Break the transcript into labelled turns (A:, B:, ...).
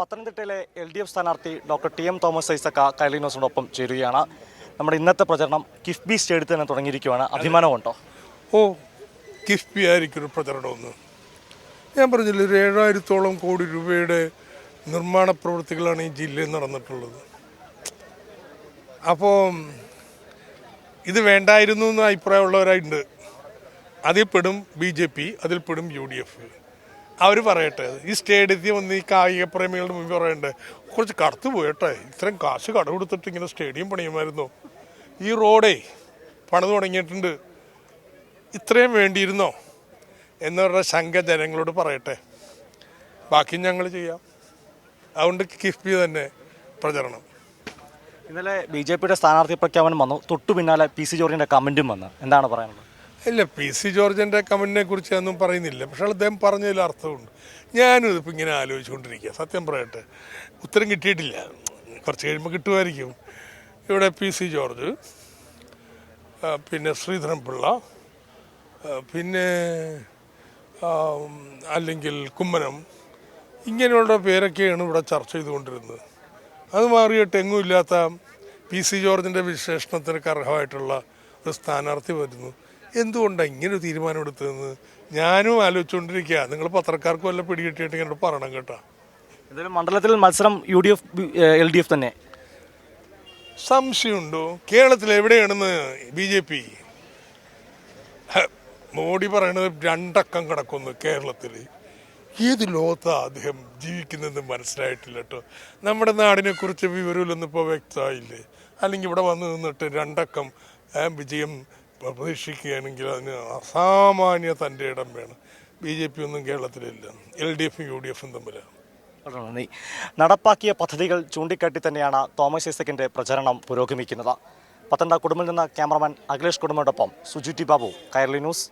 A: പത്തനംതിട്ടയിലെ L D F സ്ഥാനാർത്ഥി doctor T M Thomas Isaac കൈലിനോസിനോടൊപ്പം ചേരുകയാണ്. നമ്മുടെ ഇന്നത്തെ പ്രചരണം കിഫ്ബി സ്റ്റേഡിയത്തിൽ തന്നെ തുടങ്ങിയിരിക്കുകയാണ്. അഭിമാനമുണ്ടോ?
B: ഓ കിഫ്ബി ആയിരിക്കും പ്രചരണമെന്ന് ഞാൻ പറഞ്ഞില്ല ഒരു ഏഴായിരത്തോളം കോടി രൂപയുടെ നിർമ്മാണ പ്രവൃത്തികളാണ് ഈ ജില്ലയിൽ നടന്നിട്ടുള്ളത്. അപ്പോൾ ഇത് വേണ്ടായിരുന്നു എന്ന് അഭിപ്രായമുള്ളവരായിട്ടുണ്ട്. അതിൽപ്പെടും പെടും ബി ജെ പി അതിൽപ്പെടും പെടും യു ഡി എഫ്. അവർ പറയട്ടെ. ഈ സ്റ്റേഡിയത്തിൽ വന്ന് ഈ കായിക പ്രേമികളുടെ മുമ്പിൽ പറയണ്ടേ? കുറച്ച് കടത്തു പോയട്ടെ. ഇത്രയും കാശ് കട കൊടുത്തിട്ട് ഇങ്ങനെ സ്റ്റേഡിയം പണിയുമായിരുന്നു. ഈ റോഡേ പണിത് തുടങ്ങിയിട്ടുണ്ട്. ഇത്രയും വേണ്ടിയിരുന്നോ? എന്നവരുടെ ശങ്ക ജനങ്ങളോട് പറയട്ടെ. ബാക്കി ഞങ്ങൾ ചെയ്യാം. അതുകൊണ്ട് കിഫ്ബി തന്നെ പ്രചരണം.
A: ഇന്നലെ ബി ജെ പിയുടെ സ്ഥാനാർത്ഥി പ്രഖ്യാപനം വന്നു. തൊട്ടു പിന്നാലെ പി സി ജോർജിന്റെ കമന്റും വന്നു. എന്താണ് പറയാനുള്ളത്?
B: ഇല്ല പി സി ജോർജിന്റെ കമന്റിനെ കുറിച്ച് ഒന്നും പറയുന്നില്ല. പക്ഷെ അദ്ദേഹം പറഞ്ഞതിൽ അർത്ഥമുണ്ട്. ഞാനും ഇതിപ്പോൾ ഇങ്ങനെ ആലോചിച്ചുകൊണ്ടിരിക്കുക സത്യം പറയട്ടെ. ഉത്തരം കിട്ടിയിട്ടില്ല. കുറച്ച് കഴിയുമ്പോൾ കിട്ടുമായിരിക്കും. ഇവിടെ പി സി ജോർജ് പിന്നെ ശ്രീധരൻപിള്ള പിന്നെ അല്ലെങ്കിൽ കുമ്മനം. ഇങ്ങനെയുള്ള പേരൊക്കെയാണ് ഇവിടെ ചർച്ച ചെയ്തുകൊണ്ടിരുന്നത്. അത് മാറിയിട്ട് എങ്ങുമില്ലാത്ത പി സി ജോർജിന്റെ വിശേഷണത്തിനൊക്കെ അർഹമായിട്ടുള്ള ഒരു സ്ഥാനാർത്ഥി വരുന്നു. എന്തുകൊണ്ടാണ് ഇങ്ങനെ ഒരു തീരുമാനം എടുത്തതെന്ന്? ഞാനും ആലോചിച്ചുകൊണ്ടിരിക്കുക നിങ്ങൾ പത്രക്കാർക്ക് വല്ല പിടികിട്ടിയിട്ട് ഇങ്ങനെ പറയണം കേട്ടോ.
A: എന്തായാലും മണ്ഡലത്തിൽ മത്സരം U D F L D F തന്നെ.
B: സംശയമുണ്ടോ? കേരളത്തിൽ എവിടെയാണെന്ന് ബി ജെ പി? മോഡി പറയണത് രണ്ടക്കം കിടക്കുന്നു കേരളത്തിൽ. ഏത് ലോകത്താണ് അദ്ദേഹം ജീവിക്കുന്നതെന്ന് മനസ്സിലായിട്ടില്ല കേട്ടോ. നമ്മുടെ നാടിനെ കുറിച്ച് വിവരമില്ലെന്ന് ഇപ്പോൾ വ്യക്തമായില്ലേ? അല്ലെങ്കിൽ ഇവിടെ വന്ന് നിന്നിട്ട് രണ്ടക്കം വിജയം പ്രതീക്ഷിക്കുകയാണെങ്കിൽ അതിന് അസാമാന്യ തന്റെ ഇടം വേണം. ബി ജെ പി ഒന്നും കേരളത്തിലില്ല. എൽ ഡി എഫും യു ഡി എഫും തമ്മിലാണ്
A: നടപ്പാക്കിയ പദ്ധതികൾ ചൂണ്ടിക്കാട്ടി തന്നെയാണ് തോമസ് ഐസക്കിന്റെ പ്രചരണം പുരോഗമിക്കുന്നത്. പത്തനംതിട്ട കുടുംബിൽ നിന്ന് ക്യാമറമാൻ അഖിലേഷ് കുടുംബത്തോടൊപ്പം സുജിറ്റി ബാബു കൈരളി ന്യൂസ്.